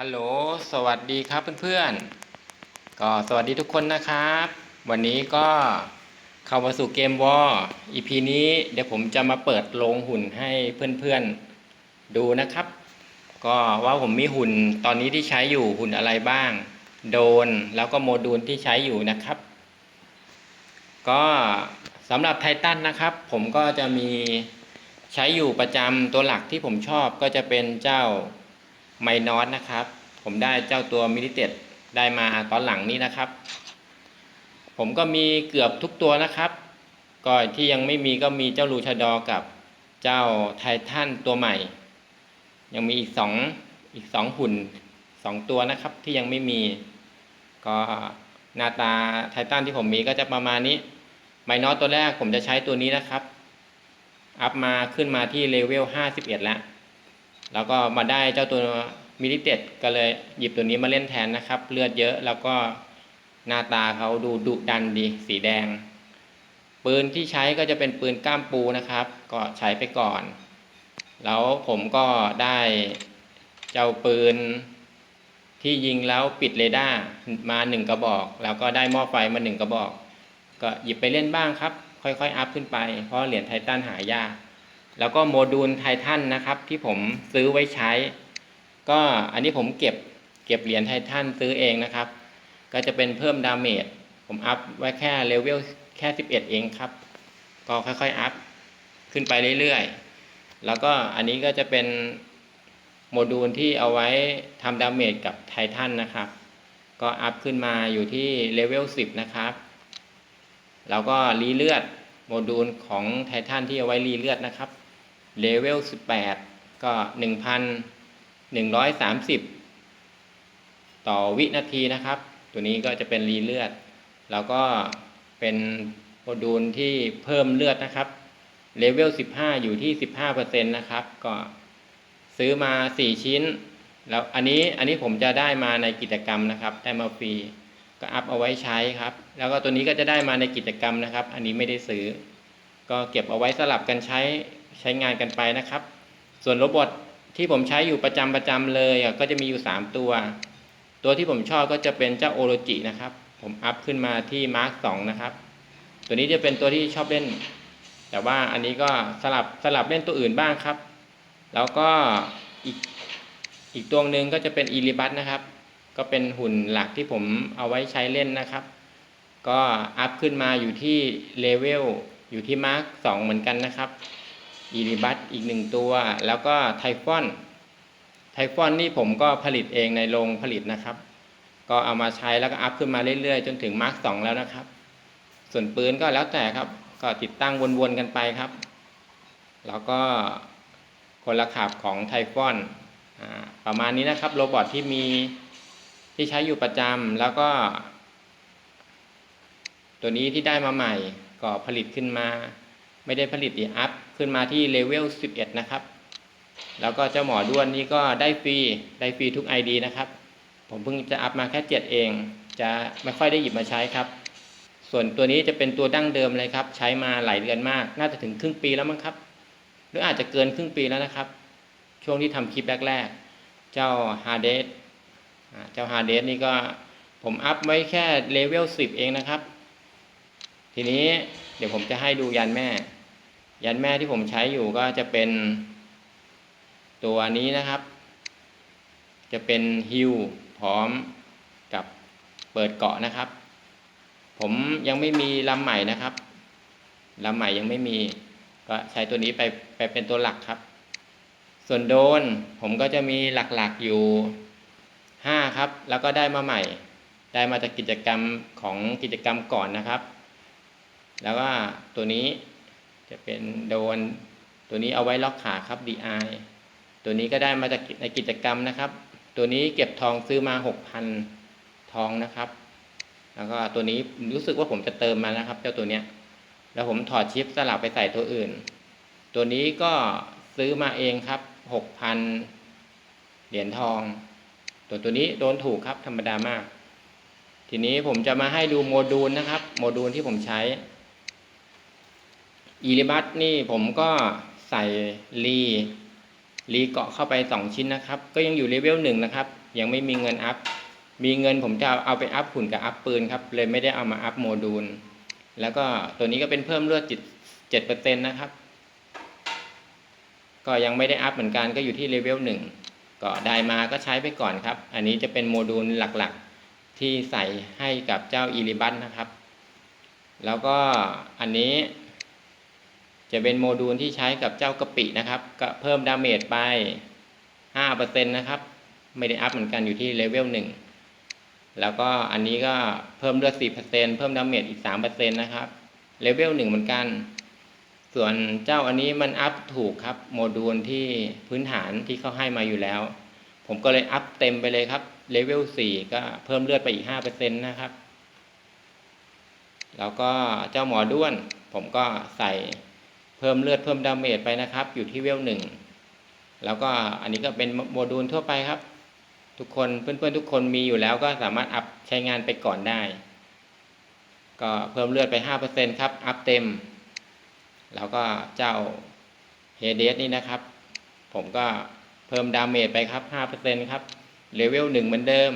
ฮัลโหล สวัสดีครับเพื่อนๆ ก็สวัสดีทุกคนนะครับ วันนี้ก็เข้ามาสู่เกมวอร์ EP นี้เดี๋ยวผมจะมาเปิดโรงหุ่นให้เพื่อนๆดูนะครับ ก็ว่าผมมีหุ่นตอนนี้ที่ใช้อยู่หุ่นอะไรบ้าง โดนแล้วก็โมดูลที่ใช้อยู่นะครับ ก็สำหรับไททันนะครับ ผมก็จะมีใช้อยู่ประจำตัวหลักที่ผมชอบก็จะเป็นเจ้า ไมนอสนะครับ ผมได้เจ้าตัวมินิเต็ดได้มาตอนหลังนี้นะครับ ผมก็มีเกือบทุกตัวนะครับ ก็ที่ยังไม่มีก็มีเจ้าลูชาดอร์กับเจ้าไททันตัวใหม่ ยังมีอีกสองอีกสองหุ่นสองตัวนะครับที่ยังไม่มี ก็หน้าตาไททันที่ผมมีก็จะประมาณนี้ไมนอสตัวแรกผมจะใช้ตัวนี้นะครับ อัพมาขึ้นมาที่เลเวล51 แล้ว แล้วก็มาได้เจ้าตัวมิลิเต็ดก็เลยหยิบตัวนี้มาเล่นแทนนะครับ เลือดเยอะแล้วก็หน้าตาเขาดูดุดันดีสีแดง ปืนที่ใช้ก็จะเป็นปืนก้ามปูนะครับ ก็ใช้ไปก่อน แล้วผมก็ได้เจ้าปืนที่ยิงแล้วปิดเรดาร์มาหนึ่งกระบอก แล้วก็ได้หม้อไฟมาหนึ่งกระบอก ก็หยิบไปเล่นบ้างครับ ค่อยๆอัพขึ้นไป เพราะเหรียญไททันหายาก แล้วก็โมดูลไททันนะครับ ที่ผมซื้อไว้ใช้ ก็อันนี้ผมเก็บเก็บเหรียญไททันซื้อเองนะครับ ก็จะเป็นเพิ่มดาเมจผมอัพไว้แค่เลเวลแค่ 11 เองครับ ก็ค่อยๆอัพขึ้นไปเรื่อยๆ แล้วก็อันนี้ก็จะเป็นโมดูลที่เอาไว้ทำดาเมจกับไททันนะครับ ก็อัพขึ้นมาอยู่ที่เลเวล 10 นะครับ แล้วก็รีเลือดโมดูลของไททันที่เอาไว้รีเลือดนะครับ เลเวล18 ก็ 1,130 ต่อวินาทีนะครับ ตัวนี้ก็จะเป็นรีเลือด แล้วก็เป็นโมดูลที่เพิ่มเลือดนะครับ เลเวล15 อยู่ที่ 15%นะครับ ก็ซื้อมา 4 ชิ้น แล้วอันนี้อันนี้ผมจะได้มาในกิจกรรมนะครับ ได้มาฟรีก็อัพเอาไว้ใช้ครับ แล้วก็ตัวนี้ก็จะได้มาในกิจกรรมนะครับ อันนี้ไม่ได้ซื้อ ก็เก็บเอาไว้สลับกันใช้ ใช้งานกันไปนะครับ ส่วนโรบอทที่ผมใช้อยู่ประจำประจำเลยก็จะมีอยู่ 3 ตัว ตัวที่ผมชอบก็จะเป็นเจ้าโอโรจินะครับ ผมอัพขึ้นมาที่มาร์คสนะครับ ตัวนี้จะเป็นตัวที่ชอบเล่น แต่ว่าอันนี้ก็สลับสลับเล่นตัวอื่นบ้างครับ แล้วก็อีกอีกตัวหนึ่งก็จะเป็นอีลิบัตนะครับ ก็เป็นหุ่นหลักที่ผมเอาไว้ใช้เล่นนะครับ ก็อัพขึ้นมาอยู่ที่เลเวลอยู่ที่มาร์คสเหมือนกันนะครับ อีริบัตอีกหนึ่งตัว แล้วก็ไทฟอนไทฟอนนี่ผมก็ผลิตเองในโรงผลิตนะครับ ก็เอามาใช้แล้วก็อัพขึ้นมาเรื่อยๆ จนถึงมาร์คสแล้วนะครับ ส่วนปืนก็แล้วแต่ครับ ก็ติดตั้งวนๆกันไปครับ แล้วก็คนละขับของไทฟอนประมาณนี้นะครับ โรบอทที่มีที่ใช้อยู่ประจำแล้วก็ ตัวนี้ที่ได้มาใหม่ ก็ผลิตขึ้นมา ไม่ได้ผลิตอีอัพ ขึ้นมาที่เลเวล11 นะครับ แล้วก็เจ้าหมอด้วนนี่ก็ได้ฟรีได้ฟรีทุก ID นะครับ ผมเพิ่งจะอัพมาแค่ 7 เอง จะไม่ค่อยได้หยิบมาใช้ครับ ส่วนตัวนี้จะเป็นตัวดั้งเดิมเลยครับ ใช้มาหลายเดือนมาก น่าจะถึงครึ่งปีแล้วมั้งครับ หรืออาจจะเกินครึ่งปีแล้วนะครับ ช่วงที่ทำคลิปแรกๆ เจ้าฮาเดสเจ้าฮาเดสนี่ก็ผมอัพไว้แค่เลเวล10 เองนะครับ ทีนี้เดี๋ยวผมจะให้ดูยันแม่ ยันแม่ที่ผมใช้อยู่ก็จะเป็นตัวนี้นะครับ จะเป็นฮิวพร้อมกับเปิดเกาะนะครับ ผมยังไม่มีลำใหม่นะครับลำใหม่ยังไม่มี ก็ใช้ตัวนี้ไปไปเป็นตัวหลักครับ ส่วนโดนผมก็จะมีหลักๆอยู่ห้าครับ แล้วก็ได้มาใหม่ ได้มาจากกิจกรรมของกิจกรรมก่อนนะครับ แล้วก็ตัวนี้ จะเป็นโดนตัวนี้เอาไว้ล็อกขาครับ DI ตัวนี้ก็ได้มาจากในกิจกรรมนะครับ ตัวนี้เก็บทองซื้อมา6,000ทองนะครับ แล้วก็ตัวนี้รู้สึกว่าผมจะเติมมานะครับ เจ้าตัวเนี้ย แล้วผมถอดชิปสลับไปใส่ตัวอื่น ตัวนี้ก็ซื้อมาเองครับ6,000เหรียญทอง ตัวตัวนี้โดนถูกครับธรรมดามาก ทีนี้ผมจะมาให้ดูโมดูลนะครับ โมดูลที่ผมใช้ อีริบัตนี่ผมก็ใส่รีรีเกาะเข้าไป 2 ชิ้นนะครับ ก็ยังอยู่เลเวลหนึ่งนะครับ ยังไม่มีเงินอัพ มีเงินผมจะเอาไปอัพหุ่นกับอัพปืนครับ เลยไม่ได้เอามาอัพโมดูล แล้วก็ตัวนี้ก็เป็นเพิ่มเลือดจิตเจ็ดเปอร์เซ็นต์นะครับ ก็ยังไม่ได้อัพเหมือนกันก็อยู่ที่เลเวลหนึ่งก็ได้มาก็ใช้ไปก่อนครับ อันนี้จะเป็นโมดูลหลักๆ ที่ใส่ให้กับเจ้าอีลิบันนะครับ แล้วก็อันนี้ จะเป็นโมดูลที่ใช้กับเจ้ากะปินะครับ ก็เพิ่มดาเมจไป 5%นะครับ ไม่ได้อัพเหมือนกันอยู่ที่เลเวลหนึ่งแล้วก็อันนี้ก็เพิ่มเลือด 4%เพิ่มดาเมจอีก 3%นะครับ เลเวลหนึ่งเหมือนกัน ส่วนเจ้าอันนี้มันอัพถูกครับ โมดูลที่พื้นฐานที่เขาให้มาอยู่แล้ว ผมก็เลยอัพเต็มไปเลยครับ เลเวล4ก็เพิ่มเลือดไปอีก 5%นะครับ แล้วก็เจ้าหมอด้วน ผมก็ใส่ พิ่มเลือดเพิ่มดาเมจไปนะครับ อยู่ที่เวลหนึ่งแล้วก็อันนี้ก็เป็นโมดูลทั่วไปครับ ทุกคนเพื่อนๆทุกคนมีอยู่แล้วก็สามารถอัพใช้งานไปก่อนได้ ก็เพิ่มเลือดไป 5%ครับ อัพเต็ม แล้วก็เจ้าเฮเดสนี่นะครับ ผมก็เพิ่มดาเมจไปครับ 5%ครับเลเวล1เหมือนเดิม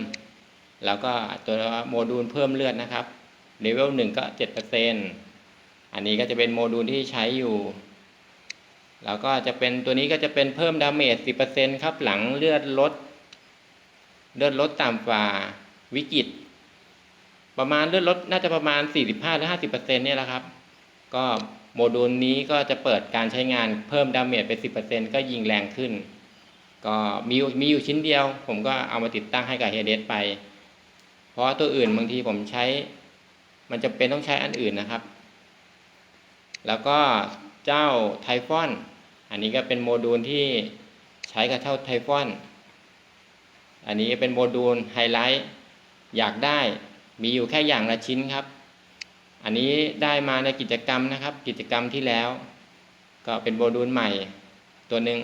แล้วก็ตัวโมดูลเพิ่มเลือดนะครับเลเวล1ก็ 7% อันนี้ก็จะเป็นโมดูลที่ใช้อยู่ แล้วก็จะเป็นตัวนี้ก็จะเป็นเพิ่มดาเมจ10%ครับหลังเลือดลด เลือดลดต่ำกว่าวิกฤต ประมาณเลือดลดน่าจะประมาณ 45หรือ50%เนี่ยแหละครับ ก็โมดูลนี้ก็จะเปิดการใช้งานเพิ่มดาเมจไป 10%ก็ยิงแรงขึ้น ก็มีมีอยู่ชิ้นเดียว ผมก็เอามาติดตั้งให้กับเฮเดสไป เพราะตัวอื่นบางทีผมใช้ มันจะเป็นต้องใช้อันอื่นนะครับ แล้วก็เจ้าไทฟอน อันนี้ก็เป็นโมดูลที่ใช้กับเจ้าไทฟอน อันนี้เป็นโมดูลไฮไลท์อยากได้มีอยู่แค่อย่างละชิ้นครับ อันนี้ได้มาในกิจกรรมนะครับ กิจกรรมที่แล้ว ก็เป็นโมดูลใหม่ตัวหนึ่ง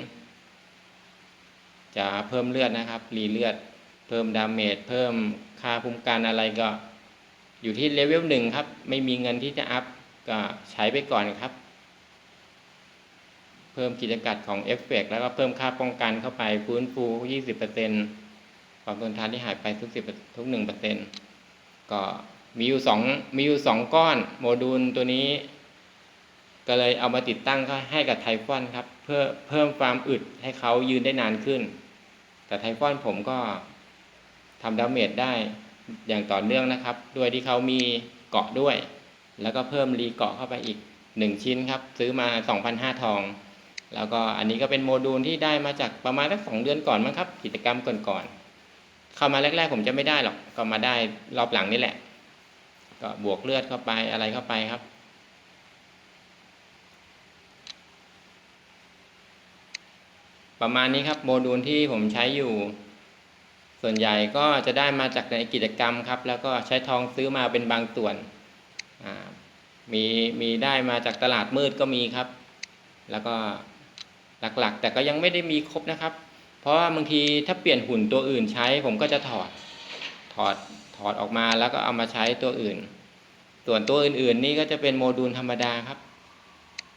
จะเพิ่มเลือดนะครับ รีเลือด เพิ่มดาเมจ เพิ่มค่าภูมิกันอะไรก็ อยู่ที่เลเวลหนึ่งครับ ไม่มีเงินที่จะอัพ ก็ใช้ไปก่อนครับ เพิ่มกิจกัดของเอฟเฟกแล้วก็เพิ่มค่าป้องกันเข้าไปฟื้นฟู 20%ความทนทานที่หายไปทุก10ทุก 1%ก็มีอยู่สองมีอยู่สองก้อนโมดูลตัวนี้ ก็เลยเอามาติดตั้งก็ให้กับไทฟอนครับ เพื่อเพิ่มความอึดให้เขายืนได้นานขึ้น แต่ไทฟอนผมก็ทำดาเมจได้อย่างต่อเนื่องนะครับ ด้วยที่เขามีเกาะด้วย แล้วก็เพิ่มรีเกาะเข้าไปอีก 1 ชิ้นครับ ซื้อมา 2,500 ทอง แล้วก็อันนี้ก็เป็นโมดูลที่ได้มาจากประมาณสักสองเดือนก่อนมั้งครับ กิจกรรมก่อนๆเข้ามาแรก ๆ ผมจะไม่ได้หรอกก็มาได้รอบหลังนี่แหละ ก็บวกเลือดเข้าไปอะไรเข้าไปครับประมาณนี้ครับโมดูลที่ผมใช้อยู่ ส่วนใหญ่ก็จะได้มาจากในกิจกรรมครับ แล้วก็ใช้ทองซื้อมาเป็นบางส่วน มีมีได้มาจากตลาดมืดก็มีครับ แล้วก็หลักๆ แต่ก็ยังไม่ได้มีครบนะครับ เพราะว่าบางทีถ้าเปลี่ยนหุ่นตัวอื่นใช้ ผมก็จะถอดถอดถอดออกมาแล้วก็เอามาใช้ตัวอื่น ส่วนตัวอื่นๆ นี่ก็จะเป็นโมดูลธรรมดาครับ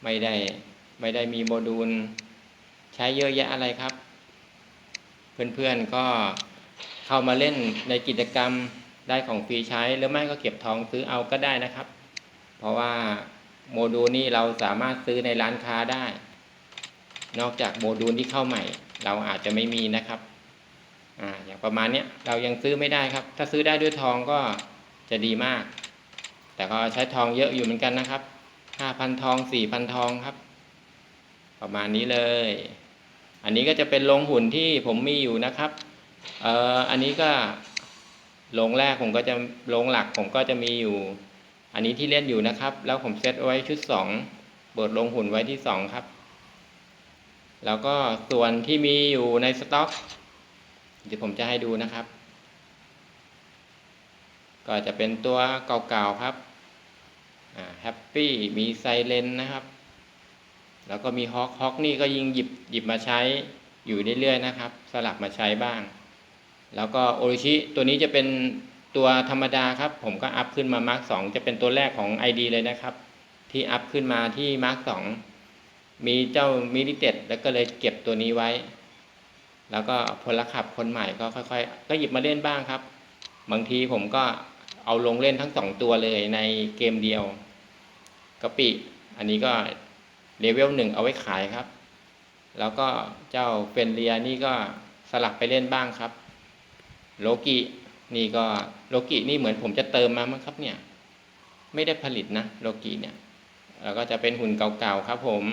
ไม่ได้ไม่ได้มีโมดูลใช้เยอะแยะอะไรครับ เพื่อนๆก็เข้ามาเล่นในกิจกรรมได้ของฟรีใช้หรือไม่ก็เก็บทองซื้อเอาก็ได้นะครับ เพราะว่าโมดูลนี่เราสามารถซื้อในร้านค้าได้ นอกจากโมดูลที่เข้าใหม่ เราอาจจะไม่มีนะครับอ่าอย่างประมาณเนี้ยเรายังซื้อไม่ได้ครับ ถ้าซื้อได้ด้วยทองก็จะดีมาก แต่ก็ใช้ทองเยอะอยู่เหมือนกันนะครับห้าพันทองสี่พันทองครับ ประมาณนี้เลย อันนี้ก็จะเป็นโรงหุ่นที่ผมมีอยู่นะครับเอ่ออันนี้ก็โรงแรกผมก็จะโรงหลักผมก็จะมีอยู่ อันนี้ที่เล่นอยู่นะครับ แล้วผมเซตไว้ชุดสองเปิดลงหุ่นไว้ที่สองครับ แล้วก็ส่วนที่มีอยู่ในสต็อกเดี๋ยวผมจะให้ดูนะครับ ก็จะเป็นตัวเก่าๆครับแฮปปี้มีไซเลนนะครับ แล้วก็มีฮอกฮอกนี่ก็ยิงหยิบหยิบมาใช้อยู่เรื่อยๆนะครับ สลับมาใช้บ้าง แล้วก็โอริชิตัวนี้จะเป็น ตัวธรรมดาครับ ผมก็อัพขึ้นมามาร์กสองจะเป็นตัวแรกของ ID เลยนะครับ ที่อัพขึ้นมาที่มาร์กสองมีเจ้ามิลิเต็ดแล้วก็เลยเก็บตัวนี้ไว้ แล้วก็พลขับคนใหม่ก็ค่อยๆ ก็หยิบมาเล่นบ้างครับ บางทีผมก็เอาลงเล่นทั้งสองตัวเลยในเกมเดียวกะปิอันนี้ก็เลเวลหนึ่งเอาไว้ขายครับ แล้วก็เจ้าเฟนเรียนี่ก็สลับไปเล่นบ้างครับ โลกิ นี่ก็โลกินี่เหมือนผมจะเติมมามั้งครับเนี่ย ไม่ได้ผลิตนะโลกิเนี่ยแล้วก็จะเป็นหุ่นเก่าๆครับผม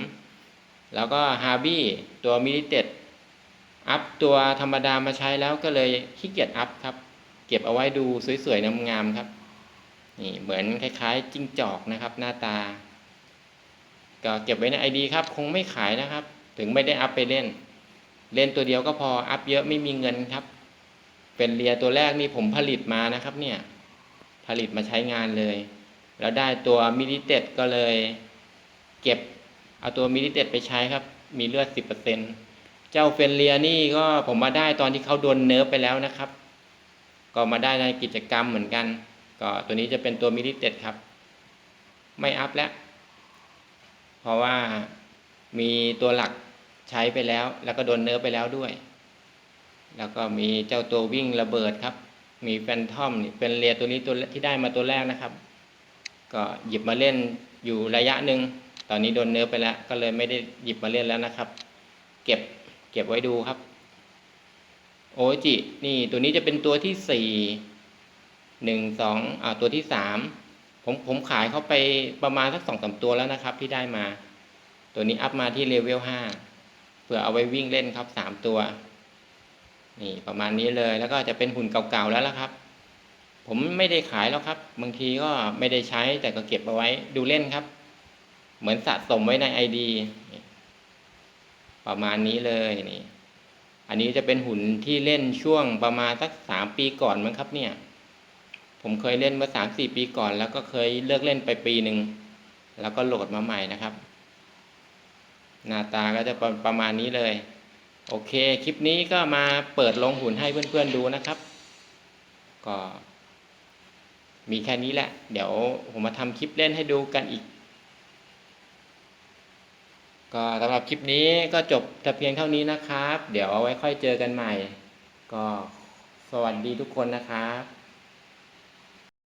แล้วก็ฮาร์บี้ตัวมิลิเต็ดอัพตัวธรรมดามาใช้แล้วก็เลยขี้เกียจอัพครับ เก็บเอาไว้ดูสวยๆงามๆครับ นี่เหมือนคล้ายๆจิ้งจอกนะครับ หน้าตา ก็เก็บไว้ในไอดีครับ คงไม่ขายนะครับ ถึงไม่ได้อัพไปเล่น เล่นตัวเดียวก็พออัพเยอะไม่มีเงินครับ เป็นเรียตัวแรกนี่ผมผลิตมานะครับเนี่ย ผลิตมาใช้งานเลย แล้วได้ตัวมิลิเต็ดก็เลย เก็บเอาตัวมิลิเต็ดไปใช้ครับ มีเลือดสิบเปอร์เซ็นเจ้าเฟนเลียนี่ก็ผมมาได้ตอนที่เขาโดนเนิร์ฟไปแล้วนะครับ ก็มาได้ในกิจกรรมเหมือนกัน ก็ตัวนี้จะเป็นตัวมิลิเต็ดครับ ไม่อัพแล้ว เพราะว่ามีตัวหลักใช้ไปแล้ว แล้วก็โดนเนิร์ฟไปแล้วด้วย แล้วก็มีเจ้าตัววิ่งระเบิดครับ มีแฟนทอมนี่เป็นเรียตัวนี้ตัวที่ได้มาตัวแรกนะครับ ก็หยิบมาเล่นอยู่ระยะหนึ่งตอนนี้โดนเนื้อไปแล้ว ก็เลยไม่ได้หยิบมาเล่นแล้วนะครับ เก็บเก็บไว้ดูครับ โอจินี่ตัวนี้จะเป็นตัวที่สี่หนึ่งสองอ่าตัวที่สามผมผมขายเขาไปประมาณสักสองสามตัวแล้วนะครับ ที่ได้มา ตัวนี้อัพมาที่เลเวลห้าเพื่อเอาไว้วิ่งเล่นครับสามตัว นี่ประมาณนี้เลยแล้วก็จะเป็นหุ่นเก่าๆแล้วล่ะครับ ผมไม่ได้ขายแล้วครับ บางทีก็ไม่ได้ใช้แต่ก็เก็บเอาไว้ดูเล่นครับ เหมือนสะสมไว้ในไอดีประมาณนี้เลยนี่ อันนี้จะเป็นหุ่นที่เล่นช่วงประมาณสักสามปีก่อนมั้งครับ เนี่ย ผมเคยเล่นเมื่อสามสี่ปีก่อน แล้วก็เคยเลิกเล่นไปปีหนึ่งแล้วก็โหลดมาใหม่นะครับ หน้าตาก็จะประประมาณนี้เลย โอเค คลิปนี้ก็มาเปิดลงหุ่นให้เพื่อนๆดูนะครับ ก็มีแค่นี้แหละ เดี๋ยวผมมาทำคลิปเล่นให้ดูกันอีก ก็สำหรับคลิปนี้ก็จบแต่เพียงเท่านี้นะครับ เดี๋ยวเอาไว้ค่อยเจอกันใหม่ ก็สวัสดีทุกคนนะครับ